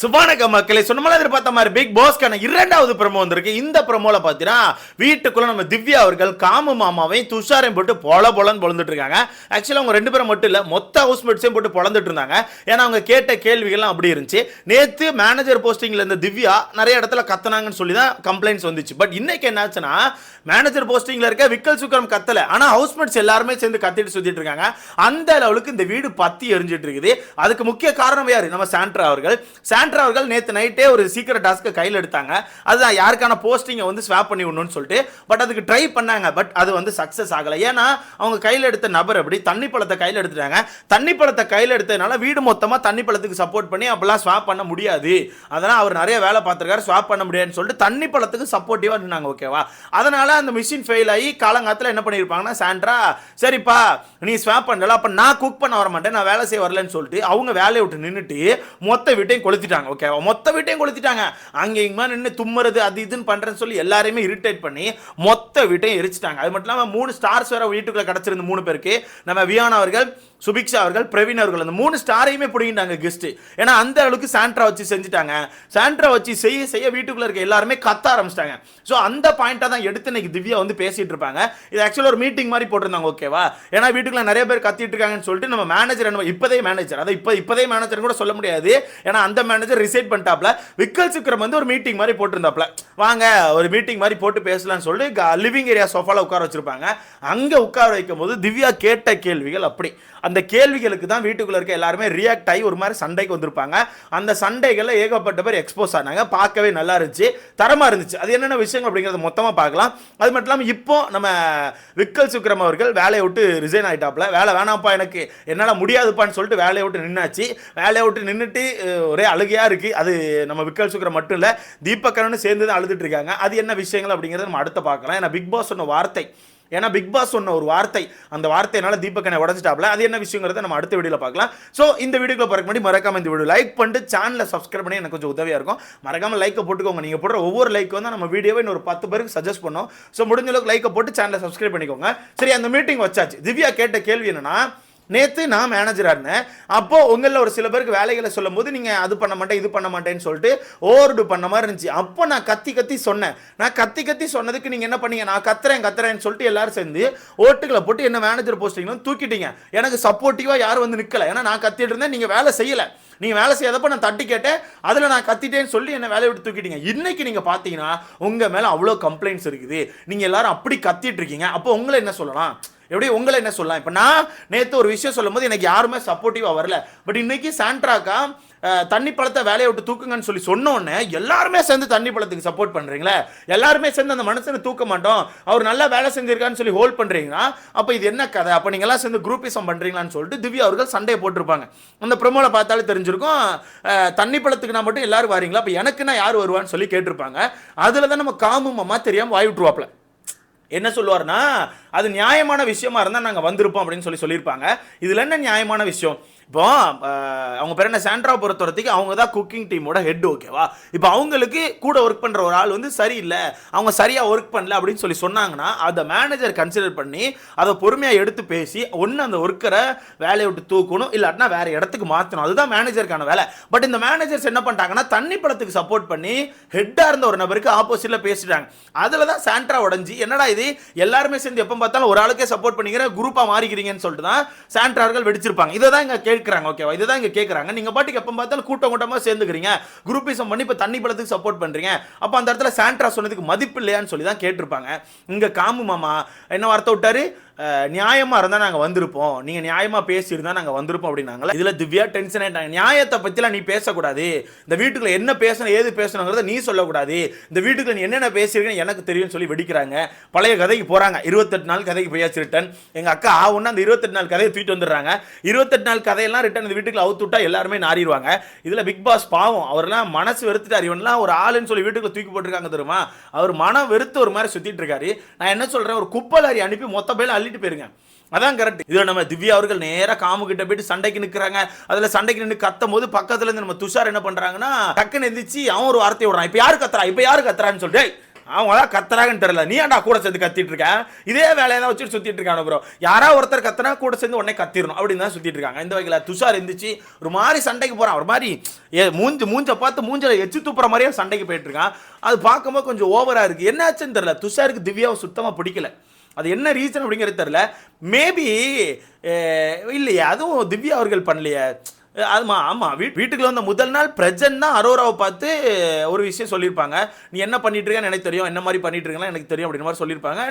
சுபானக மக்களை சொன்னமால எதிர்பார்த்த மாதிரி பிக் பாஸ்க்கான இரண்டாவது ப்ரமோ வந்திருக்கு. இந்த ப்ரமோல பார்த்தீங்கன்னா வீட்டுக்குள்ள நம்ம திவ்யா அவர்கள் காமு மாமாவையும் துஷாரையும் போட்டு பொல பொலன்னு பொழந்துட்டு இருக்காங்க. ஆக்சுவலாக அவங்க ரெண்டு பேரும் மட்டும் இல்லை மொத்த ஹவுஸ்மேட்ஸையும் போட்டு பொழந்துட்டு இருந்தாங்க. ஏன்னா அவங்க கேட்ட கேள்விகள்லாம் அப்படி இருந்துச்சு. நேற்று மேனேஜர் போஸ்டிங்கில் இருந்த திவ்யா நிறைய இடத்துல கத்தனாங்கன்னு சொல்லி தான் கம்ப்ளைண்ட்ஸ் வந்துச்சு. பட் இன்னைக்கு என்னாச்சுன்னா மேனேஜர் போஸ்டிங்கில் இருக்க விக்கல் சுக்கரம் ஆனால் ஹவுஸ் ஹவுஸ்மேட்ஸ் எல்லாருமே சேர்ந்து கத்திட்டு சுற்றிட்டு இருக்காங்க. அந்த லெவலுக்கு இந்த வீடு பத்தி எரிஞ்சிட்டு இருக்குது. அதுக்கு முக்கிய காரணம் யாரு? நம்ம சாண்ட்ரா அவர்கள். ஆண்ட்ரா அவர்கள் நேற்று நைட்டே ஒரு சீக்கிரம் டாஸ்க்கை கையில் எடுத்தாங்க. அதுதான் யாருக்கான போஸ்டிங்கை வந்து ஸ்வாப் பண்ணி விடணும்னு சொல்லிட்டு. பட் அதுக்கு ட்ரை பண்ணாங்க. பட் அது வந்து சக்ஸஸ் ஆகலை. ஏன்னா அவங்க கையில் எடுத்த நபர் அப்படி தண்ணி பழத்தை கையில் எடுத்துட்டாங்க. தண்ணி பழத்தை கையில் எடுத்ததுனால வீடு மொத்தமாக தண்ணி பழத்துக்கு சப்போர்ட் பண்ணி அப்படிலாம் ஸ்வாப் பண்ண முடியாது. அதனால் அவர் நிறைய வேலை பார்த்துருக்காரு. ஸ்வாப் பண்ண முடியாதுன்னு சொல்லிட்டு தண்ணி பழத்துக்கு சப்போர்ட்டிவாக இருந்தாங்க ஓகேவா அதனால் அந்த மிஷின் ஃபெயில் ஆகி காலங்காலத்தில் என்ன பண்ணியிருப்பாங்கன்னா சாண்ட்ரா சரிப்பா நீ ஸ்வாப் பண்ணல. அப்போ நான் குக் பண்ண வர மாட்டேன் நான் வேலை செய்ய வரலன்னு சொல்லிட்டு அவங்க வேலையை விட்டு நின்றுட்டு மொத்த வீட்டையும் கொளுத்திட்டாங்க. ஓகேவா மொத்த வீட்டையும் கொளுத்திட்டாங்க. அங்கே இங்கேமா நின்று தும்முறது அது இதுன்னு பண்ணுறேன்னு சொல்லி எல்லாரையுமே இரிட்டேட் பண்ணி மொத்த வீட்டையும் எரிச்சிட்டாங்க. அது மட்டும் இல்லாமல் மூணு ஸ்டார்ஸ் வேற வீட்டுக்குள்ள கிடச்சிருந்த மூணு பேருக்கு. நம்ம வியானா அவர்கள் சுபிக்ஷா அவர்கள் பிரவீன் அவர்கள் அந்த மூணு ஸ்டாரையுமே பிடிங்கிட்டாங்க கெஸ்ட் ஏன்னா அந்த அளவுக்கு சாண்ட்ரா வச்சு செஞ்சுட்டாங்க. சாண்ட்ரா வச்சு செய்ய செய்ய வீட்டுக்குள்ள இருக்க எல்லாருமே கத்த ஆரம்பிச்சிட்டாங்க. ஸோ அந்த பாயிண்டா தான் எடுத்து இன்னைக்கு திவ்யா வந்து பேசிட்டு இருப்பாங்க. இது ஆக்சுவலாக ஒரு மீட்டிங் மாதிரி போட்டிருந்தாங்க ஓகேவா ஏன்னா வீட்டுக்குள்ள நிறைய பேர் கத்திட்டு இருக்காங்கன்னு சொல்லிட்டு நம்ம மேனேஜர் என்ன இப்போதே மேனேஜர் அதை இப்போ இப்போதே மேனேஜர் கூட சொல்ல முடியாது. ஏன்னா அந்த மேனேஜர் ரிசைட் பண்ணிட்டாப்ல. விக்கல் சிக்ரம் வந்து ஒரு மீட்டிங் மாதிரி போட்டிருந்தாப்ல. வாங்க ஒரு மீட்டிங் மாதிரி போட்டு பேசலாம்னு சொல்லி லிவிங் ஏரியா சோஃபால உட்கார வச்சிருப்பாங்க. அங்கே உட்கார வைக்கும் போது திவ்யா கேட்ட கேள்விகள் அப்படி. அந்த கேள்விகளுக்கு தான் வீட்டுக்குள்ளே இருக்க எல்லாருமே ரியாக்ட் ஆகி ஒரு மாதிரி சண்டைக்கு வந்திருப்பாங்க. அந்த சண்டைகளில் ஏகப்பட்ட பேர் எக்ஸ்போஸ் ஆனாங்க. பார்க்கவே நல்லா இருந்துச்சு. தரமாக இருந்துச்சு. அது என்னென்ன விஷயங்கள் அப்படிங்கிறத மொத்தமாக பார்க்கலாம். அது மட்டும் இல்லாமல் இப்போ நம்ம விக்கல் சுக்ரம் அவர்கள் வேலையை விட்டு ரிசைன் ஆயிட்டாப்ல. வேலை வேணாம்ப்பா எனக்கு. என்னால் முடியாதுப்பான்னு சொல்லிட்டு வேலையை விட்டு நின்னாச்சு. வேலையை விட்டு நின்றுட்டு ஒரே நிறையா இருக்குது அது நம்ம விக்கல் சுக்கரை மட்டும் இல்லை தீபக்கரனும் சேர்ந்து தான் அழுதுட்டு இருக்காங்க. அது என்ன விஷயங்கள் அப்படிங்கிறத நம்ம அடுத்த பார்க்கலாம். ஏன்னா பிக் பாஸ் சொன்ன வார்த்தை ஏன்னா பிக் பாஸ் சொன்ன ஒரு வார்த்தை அந்த வார்த்தையினால தீபக்கனை உடஞ்சிட்டாப்ல அது என்ன விஷயங்கிறத நம்ம அடுத்த வீடியோவில் பார்க்கலாம். ஸோ இந்த வீடியோக்குள்ள பார்க்க முன்னாடி மறக்காம இந்த வீடியோ லைக் பண்ணிட்டு சேனலை சப்ஸ்கிரைப் பண்ணி எனக்கு கொஞ்சம் உதவியாக இருக்கும். மறக்காம லைக்கை போட்டுக்கோங்க. நீங்கள் போடுற ஒவ்வொரு லைக் வந்து நம்ம வீடியோவை இன்னொரு பத்து பேருக்கு சஜஸ்ட் பண்ணோம். ஸோ முடிஞ்ச அளவுக்கு லைக்கை போட்டு சேனலை சப்ஸ்கிரைப் பண்ணிக்கோங்க. சரி அந்த மீட்டிங் வச்சாச்சு. திவ்யா கேட்ட கேள்வி என்னன்னா நேற்று நான் மேனேஜராக இருந்தேன். அப்போது உங்களில் ஒரு சில பேருக்கு வேலைகளை சொல்லும் போது நீங்கள் அது பண்ண மாட்டேன் இது பண்ண மாட்டேன்னு சொல்லிட்டு ஓவர்டு பண்ண மாதிரி இருந்துச்சு. அப்போ நான் கத்தி கத்தி சொன்னேன். நான் கத்தி கத்தி சொன்னதுக்கு நீங்கள் என்ன பண்ணீங்க? நான் கத்துறேன் கத்துறேன்னு சொல்லிட்டு எல்லாரும் சேர்ந்து ஓட்டுகளை போட்டு என்ன மேனேஜர் போஸ்டிங்னு தூக்கிட்டீங்க. எனக்கு சப்போர்ட்டிவாக யாரும் வந்து நிற்கலை ஏன்னா நான் கத்திட்டு இருந்தேன் நீங்கள் வேலை செய்யலை. நீங்கள் வேலை செய்யாதப்ப நான் தட்டி கேட்டேன் அதில் நான் கத்திட்டேன்னு சொல்லி என்னை வேலையை விட்டு தூக்கிட்டீங்க. இன்னைக்கு நீங்கள் பார்த்தீங்கன்னா உங்கள் மேலே அவ்வளோ கம்ப்ளைண்ட்ஸ் இருக்குது. நீங்கள் எல்லாரும் அப்படி கத்திட்டு இருக்கீங்க. அப்போ உங்களை என்ன சொல்லலாம்? எப்படி உங்களை என்ன சொல்லலாம்? இப்போ நான் நேற்று ஒரு விஷயம் சொல்லும்போது எனக்கு யாருமே சப்போர்ட்டிவாக வரல. பட் இன்னைக்கு சாண்ட்ராக்கா தண்ணி பழத்தை வேலையை விட்டு தூக்குங்கன்னு சொல்லி சொன்னோன்னே எல்லாருமே சேர்ந்து தண்ணி பழத்துக்கு சப்போர்ட் பண்ணுறீங்களே எல்லாருமே சேர்ந்து அந்த மனுஷனை தூக்க மாட்டோம். அவர் நல்லா வேலை செஞ்சிருக்கான்னு சொல்லி ஹோல்ட் பண்ணுறீங்கன்னா அப்போ இது என்ன கதை? அப்போ நீங்களாம் சேர்ந்து குரூப்பிசம் பண்ணுறீங்களான்னு சொல்லிட்டு திவ்யா அவர்கள் சண்டையை போட்டிருப்பாங்க. அந்த ப்ரொமோவில் பார்த்தாலே தெரிஞ்சிருக்கும். தண்ணி பழத்துக்கு நான் மட்டும் எல்லாரும் வரீங்களா? அப்போ எனக்குன்னா யார் வருவான்னு சொல்லி கேட்டிருப்பாங்க. அதில் தான் நம்ம காமு மாமா தெரியாமல் வாய் விட்டுருவாப்ல. என்ன சொல்லுவார்னா அது நியாயமான விஷயமா இருந்தால் நாங்கள் வந்திருப்போம் அப்படின்னு சொல்லி சொல்லியிருப்பாங்க. இதில் என்ன நியாயமான விஷயம்? இப்போ அவங்க பேர் என்ன? சாண்ட்ரா பொறுத்த வரைக்கும் அவங்க தான் குக்கிங் டீமோட ஹெட் ஓகேவா இப்போ அவங்களுக்கு கூட ஒர்க் பண்ணுற ஒரு ஆள் வந்து சரியில்லை. அவங்க சரியாக ஒர்க் பண்ணல அப்படின்னு சொல்லி சொன்னாங்கன்னா அதை மேனேஜர் கன்சிடர் பண்ணி அதை பொறுமையாக எடுத்து பேசி ஒன்று அந்த ஒர்க்கரை வேலையை விட்டு தூக்கணும் இல்லாட்டினா வேறு இடத்துக்கு மாற்றணும் அதுதான் மேனேஜருக்கான வேலை. பட் இந்த மேனேஜர்ஸ் என்ன பண்ணிட்டாங்கன்னா தண்ணி படத்துக்கு சப்போர்ட் பண்ணி ஹெட்டாக இருந்த ஒரு நபருக்கு ஆப்போசிட்டில் பேசிட்டாங்க. அதில் தான் சாண்ட்ரா உடஞ்சி என்னடா இது? எல்லாருமே சேர்ந்து எப்போ பார்த்தாலும் ஒரு ஆளுக்கே சப்போர்ட் பண்ணிக்கிற குரூப்பாக மாறிக்கிறீங்கன்னு சொல்லிட்டு தான் சாண்ட்ரார்கள் வெடிச்சிருப்பாங்க. இதை தான் இங்கே கேட்குறாங்க ஓகேவா இதை தான் இங்கே கேட்குறாங்க. நீங்கள் பாட்டுக்கு எப்போ பார்த்தாலும் கூட்டம் கூட்டமாக சேர்ந்துக்கிறீங்க. குரூப்பிசம் பண்ணி இப்போ தண்ணி பழத்துக்கு சப்போர்ட் பண்ணுறீங்க அப்போ அந்த இடத்துல சாண்ட்ரா சொன்னதுக்கு மதிப்பு இல்லையான்னு சொல்லி தான் கேட்டிருப்பாங்க. இங்கே காமு மாமா என்ன வார்த்தை விட்டாரு? நியாயமாக இருந்தால் நாங்கள் வந்திருப்போம். நீங்கள் நியாயமாக பேசியிருந்தால் நாங்கள் வந்திருப்போம் அப்படின்னாங்களா இதில் திவ்யா டென்ஷன் ஆயிட்டாங்க. நியாயத்தை பற்றிலாம் நீ பேசக்கூடாது. இந்த வீட்டுக்குள்ள என்ன பேசணும் ஏது பேசணுங்கிறத நீ சொல்லக்கூடாது. இந்த வீட்டுக்குள்ள நீ என்னென்ன பேசியிருக்கேன்னு எனக்கு தெரியும்னு சொல்லி வெடிக்கிறாங்க. பழைய கதைக்கு போகிறாங்க இருபத்தெட்டு நாள் கதைக்கு போயாச்சு ரிட்டன் எங்கள் அக்கா ஆ அந்த இருபத்தெட்டு நாள் கதையை தூக்கிட்டு வந்துடுறாங்க. இருபத்தெட்டு நாள் கதையெல்லாம் ரிட்டன் இந்த வீட்டுக்குள்ள அவுத்து விட்டா எல்லாருமே நாரிடுவாங்க இதில் பிக் பாஸ் பாவம். அவர்லாம் மனசு வெறுத்துட்டார். இவன்லாம் ஒரு ஆளுன்னு சொல்லி வீட்டுக்குள்ள தூக்கி போட்டிருக்காங்க தெரியுமா? அவர் மனம் வெறுத்து ஒரு மாதிரி சுற்றிட்டு இருக்காரு. நான் என்ன சொல்கிறேன் ஒரு குப்பலாரி அனுப்பி மொத்த பேர்ல பண்ணிட்டு போயிருங்க. அதான் கரெக்ட் இதில் நம்ம திவ்யா அவர்கள் நேரா காமு கிட்ட போயிட்டு சண்டைக்கு நிற்கிறாங்க அதுல சண்டைக்கு நின்று கத்தும் போது பக்கத்துல இருந்து நம்ம துஷார் என்ன பண்றாங்கன்னா டக்குன்னு எந்திரிச்சு அவன் ஒரு வார்த்தை விடுறான். இப்ப யார் கத்துறா? இப்ப யாரு கத்துறான்னு சொல்லிட்டு அவங்க தான் கத்துறாங்கன்னு தெரியல. நீ ஏன்டா கூட சேர்ந்து கத்திட்டு இருக்க? இதே வேலையை தான் வச்சுட்டு சுத்திட்டு இருக்காங்க ப்ரோ யாரா ஒருத்தர் கத்துனா கூட சேர்ந்து உடனே கத்திரணும். அப்படின்னு தான் சுத்திட்டு இருக்காங்க. இந்த வகையில் துஷார் இருந்துச்சு ஒரு மாதிரி சண்டைக்கு போறான். ஒரு மாதிரி ஏ மூஞ்சி மூஞ்ச பார்த்து மூஞ்சில எச்சு துப்புற மாதிரியே சண்டைக்கு போயிட்டு இருக்கான். அது பார்க்கும்போது கொஞ்சம் ஓவரா இருக்கு. என்னாச்சுன்னு தெரியல. துஷாருக்கு திவ்யாவை சுத்தமா பிடிக்கல. அது என்ன ரீசன் அப்படிங்கிறது தெரில மேபி இல்லையே அதுவும் திவ்யா அவர்கள் பண்ணலையே. ஆமா ஆமாம் வீட் வீட்டுக்குள்ள வந்த முதல் நாள் பிரஜன் தான் அரோராவை பார்த்து ஒரு விஷயம் சொல்லியிருப்பாங்க. நீ என்ன பண்ணிட்டு இருக்கேன்னு எனக்கு தெரியும் என்ன மாதிரி பண்ணிட்டு இருக்கேன்னு எனக்கு தெரியும் அப்படின்ற மாதிரி சொல்லியிருப்பாங்க.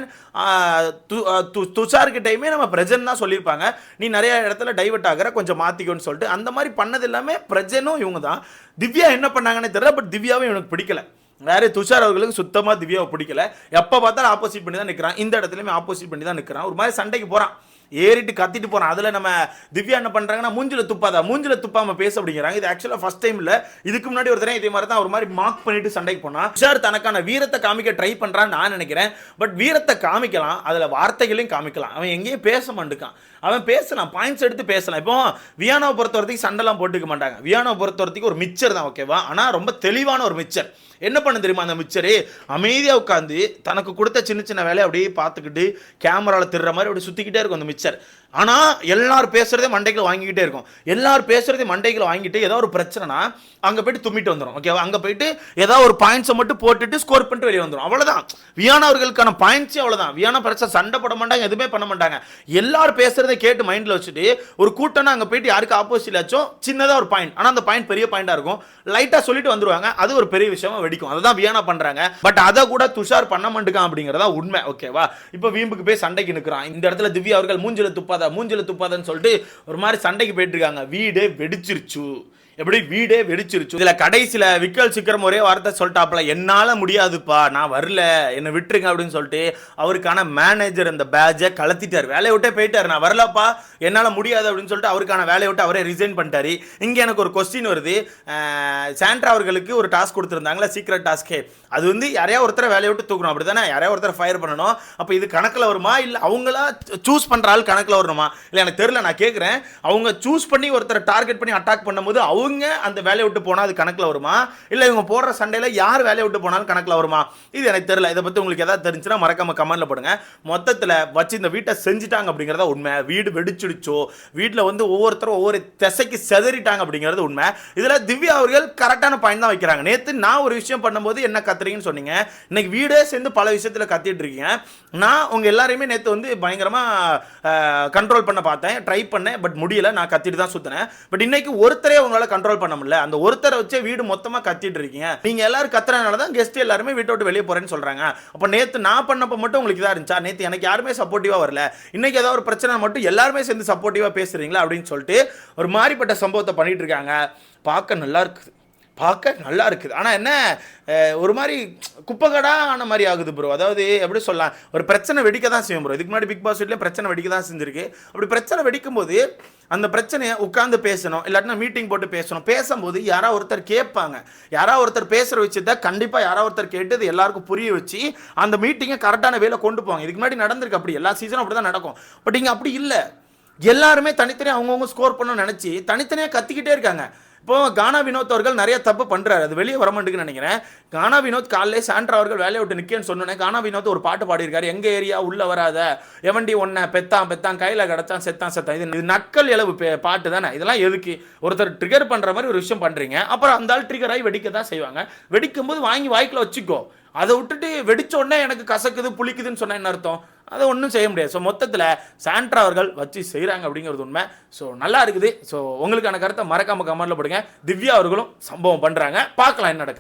துஷார்கிட்டையுமே து- நம்ம பிரஜன் தான் சொல்லியிருப்பாங்க. நீ நிறைய இடத்துல டைவர்ட் ஆகிற கொஞ்சம் மாற்றிக்கோன்னு சொல்லிட்டு அந்த மாதிரி பண்ணது எல்லாமே பிரஜனும் இவங்க தான். திவ்யா என்ன பண்ணாங்கன்னு தெரியல பட் திவ்யாவும் இவனுக்கு பிடிக்கல. வேறு துஷார் அவர்களுக்கு சுத்தமாக திவ்யாவை பிடிக்கல. எப்போ பார்த்தாலும் ஆப்போசிட் பண்ணி தான் நிற்கிறான் இந்த இடத்துலையுமே ஆப்போசிட் பண்ணி தான் நிற்கிறான் ஒரு மாதிரி சண்டைக்கு போகிறான் ஏறிட்டு கத்திட்டு போகிறான் அதில் நம்ம திவ்யா என்ன பண்ணுறாங்கன்னா மூஞ்சில் துப்பாதா? மூஞ்சில் துப்பாமல் பேச அப்படிங்கிறாங்க. இது ஆக்சுவலாக ஃபஸ்ட் டைம் இல்லை. இதுக்கு முன்னாடி ஒரு தடவை இதே மாதிரி தான் ஒரு மாதிரி மார்க் பண்ணிட்டு சண்டைக்கு போனா துஷார் தனக்கான வீரத்தை காமிக்க ட்ரை பண்ணுறான்னு நான் நினைக்கிறேன். பட் வீரத்தை காமிக்கலாம். அதில் வார்த்தைகளையும் காமிக்கலாம். அவன் எங்கேயும் பேச மாட்டுக்கான். அவன் பேசலாம் பாயிண்ட்ஸ் எடுத்து பேசலாம் இப்போ வியானாவை பொறுத்த வரைக்கும் சண்டைலாம் போட்டுக்க மாட்டாங்க. வியானாவை பொறுத்த வரைக்கும் ஒரு மிச்சர் தான் ஓகேவா ஆனால் ரொம்ப தெளிவான ஒரு மிச்சர். என்ன பண்ண தெரியுமா அந்த மிச்சரு? அமைதியாக உட்காந்து தனக்கு கொடுத்த சின்ன சின்ன வேலையை அப்படியே பார்த்துக்கிட்டு கேமராவில் திருற மாதிரி அப்படி சுற்றிக்கிட்டே இருக்கும் அந்த மிச்சர். ஆனால் எல்லாரும் பேசுகிறதே மண்டைகளை வாங்கிக்கிட்டே இருக்கும். எல்லாரும் பேசுகிறதே மண்டைகளை வாங்கிட்டு ஏதோ ஒரு பிரச்சனைனா அங்கே போயிட்டு தும்மிட்டு வந்துடும் ஓகேவா அங்கே போயிட்டு ஏதோ ஒரு பாயிண்ட்ஸை மட்டும் போட்டுட்டு ஸ்கோர் பண்ணிட்டு வெளியே வந்துடும் அவ்வளோதான் வியானா அவர்களுக்கான பாயிண்ட்ஸே அவ்வளோதான் வியானா பிரச்சனை சண்டை போட மாட்டாங்க எதுவுமே பண்ண மாட்டாங்க. எல்லாரும் பேசுறதை கேட்டு மைண்டில் வச்சுட்டு ஒரு கூட்டம்னா அங்கே போயிட்டு யாருக்கு ஆப்போசிட் ஆச்சும் சின்னதாக ஒரு பாயிண்ட் ஆனால் அந்த பாயிண்ட் பெரிய பாயிண்டாக இருக்கும். லைட்டாக சொல்லிட்டு வந்துருவாங்க. அது ஒரு பெரிய விஷயமா வெடிக்கும். அதை தான் வியானா பண்றாங்க. பட் அதை கூட துஷார் பண்ண மாட்டுக்கான் அப்படிங்கிறதா உண்மை. ஓகேவா இப்போ வீம்புக்கு போய் சண்டைக்கு நிற்கிறான் இந்த இடத்துல திவ்யா அவர்கள் மூஞ்சில துப்பாதா மூஞ்சில துப்பாதான்னு சொல்லிட்டு ஒரு மாதிரி சண்டைக்கு போயிட்டு இருக்காங்க. வீடே வெடிச்சிருச்சு. எப்படி வீடே வெடிச்சிருச்சு. இதுல கடைசியில விக்கல் சிக்கரம் ஒரே வார்த்தை சொல்லிட்டாப்ல என்னால முடியாதுப்பா நான் வரல என்னை விட்டுருங்க அப்படின்னு சொல்லிட்டு அவருக்கான மேனேஜர் அந்த பேட்சை கலத்திட்டார் வேலையை விட்டே போயிட்டார். நான் வரலப்பா என்னால் முடியாது அப்படின்னு சொல்லிட்டு அவருக்கான வேலையை விட்டு அவரே ரிசைன் பண்ணிட்டாரு. இங்கே எனக்கு ஒரு கொஸ்டின் வருது. சாண்ட்ரா அவர்களுக்கு ஒரு டாஸ்க் கொடுத்துருந்தாங்களா சீக்ரெட் டாஸ்க்கே அது வந்து யாரையா ஒருத்தரை வேலையை விட்டு தூக்கணும். அப்படிதானே யாரையா ஒருத்தரை ஃபயர் பண்ணணும். அப்போ இது கணக்கில் வருமா? இல்லை அவங்களா சூஸ் பண்ணுற ஆள் கணக்கில் வரணுமா? இல்லை எனக்கு தெரியல நான் கேட்குறேன் அவங்க சூஸ் பண்ணி ஒருத்தரை டார்கெட் பண்ணி அட்டாக் பண்ணும்போது அவங்க அந்த வேலையை விட்டு போனால் அது கணக்கில் வருமா? இல்லை இவங்க போடுற சண்டையில் யார் வேலையை விட்டு போனாலும் கணக்கில் வருமா? இது எனக்கு தெரியல. இதை பற்றி உங்களுக்கு எதாவது தெரிஞ்சுன்னா மறக்காம கமெண்ட்ல போடுங்க. மொத்தத்தில் வச்சு இந்த வீட்டை செஞ்சுட்டாங்க அப்படிங்கிறத உண்மை. வீடு வெடிச்சிடுச்சோ? வீட்டில் வந்து ஒவ்வொருத்தரும் ஒவ்வொரு திசைக்கு செதறிட்டாங்க அப்படிங்கிறது உண்மை. இதில் திவ்யா அவர்கள் கரெக்டான பாயிண்ட் தான் வைக்கிறாங்க. நேற்று நான் ஒரு விஷயம் பண்ணும்போது என்ன கத்துறீங்கன்னு சொன்னீங்க. இன்னைக்கு வீடே சேர்ந்து பல விஷயத்தில் கத்திட்டு இருக்கீங்க. நான் உங்கள் எல்லாரையுமே நேற்று வந்து பயங்கரமாக கண்ட்ரோல் பண்ண பார்த்தேன். ட்ரை பண்ணேன். பட் முடியல. நான் கத்திட்டு தான் சுற்றினேன் பட் இன்னைக்கு ஒருத்தரே உங்களால் கண்ட்ரோல் பண்ண முடியல. அந்த ஒருத்தரை வச்சே வீடு மொத்தமாக கத்திட்டு இருக்கீங்க. நீங்கள் எல்லாரும் கத்துறதுனால தான் கெஸ்ட் எல்லாருமே வீட்டை விட்டு வெளியே போகிறேன்னு சொல்கிறாங்க அப்போ நேற்று நான் பண்ணப்போ மட்டும் உங்களுக்கு இதாக இருந்துச்சா? நேற்று எனக்கு யாருமே சப்போர்ட்டிவாக வரல. இன்னைக்கு ஏதாவது ஒரு பிரச்சனை மட்டும் எல்லாருமே சேர்ந்து சப்போர்ட்டிவாக பேசுறீங்களா? அப்படின்னு சொல்லிட்டு ஒரு மாதிரிப்பட்ட சம்பவத்தை பண்ணிட்டு இருக்காங்க. பார்க்க நல்லா இருக்குது பார்க்க நல்லா இருக்குது. ஆனால் என்ன ஒரு மாதிரி குப்பைக்கடா ஆன மாதிரி ஆகுது ப்ரோ அதாவது எப்படி சொல்லலாம் ஒரு பிரச்சனை வெடிக்க தான் செய்யும் ப்ரோ இதுக்கு முன்னாடி பிக் பாஸ் வீட்லேயே பிரச்சனை வெடிக்க தான் செஞ்சிருக்கு. அப்படி பிரச்சனை வெடிக்கும் போது அந்த பிரச்சனையை உட்காந்து பேசணும் இல்லாட்டினா மீட்டிங் போட்டு பேசணும். பேசும்போது யாராவது ஒருத்தர் கேட்பாங்க. யாராவது ஒருத்தர் பேசுகிற விஷயத்த கண்டிப்பாக யாராவது ஒருத்தர் கேட்டு அது எல்லாருக்கும் புரிய வச்சு அந்த மீட்டிங்கை கரெக்டான வேலை கொண்டு போவாங்க. இதுக்கு முன்னாடி நடந்திருக்கு அப்படி. எல்லா சீசனும் அப்படி தான் நடக்கும். பட் இங்கே அப்படி இல்லை. எல்லாருமே தனித்தனியாக அவங்கவுங்க ஸ்கோர் பண்ணணும்னு நினச்சி தனித்தனியாக கத்திக்கிட்டே இருக்காங்க. இப்போ கானா வினோத் அவர்கள் நிறைய தப்பு பண்ணுறாரு அது வெளியே வரமாட்டேங்குன்னு நினைக்கிறேன். கானா வினோத் காலையிலே சாண்ட்ரா அவர்கள் வேலையை விட்டு நிற்கன்னு சொன்னோன்னே கானா வினோத் ஒரு பாட்டு பாடியிருக்காரு. எங்கள் ஏரியா? உள்ளே வராத. எவண்டி ஒன்ன? பெத்தான் பெத்தான் கையில் கிடச்சான் செத்தான் செத்தான். இது நக்கல் இளவு பாட்டு தானே. இதெல்லாம் எதுக்கு? ஒருத்தர் ட்ரிகர் பண்ணுற மாதிரி ஒரு விஷயம் பண்ணுறீங்க அப்புறம் அந்த ஆள் ட்ரிகர் ஆகி வெடிக்க தான் செய்வாங்க. வெடிக்கும் போது வாங்கி வாய்க்கில் வச்சுக்கோ. அதை விட்டுட்டு வெடிச்ச உடனே எனக்கு கசக்குது புளிக்குதுன்னு சொன்னால் என்ன அர்த்தம்? அதை ஒன்றும் செய்ய முடியாது. ஸோ மொத்தத்தில் சாண்ட்ரா அவர்கள் வச்சு செய்கிறாங்க அப்படிங்கிறது உண்மை. ஸோ நல்லா இருக்குது. ஸோ உங்களுக்கான கருத்தை மறக்காம கமெண்ட்ல போடுங்க. திவ்யா அவர்களும் சம்பவம் பண்ணுறாங்க பார்க்கலாம் என்ன நடக்குது.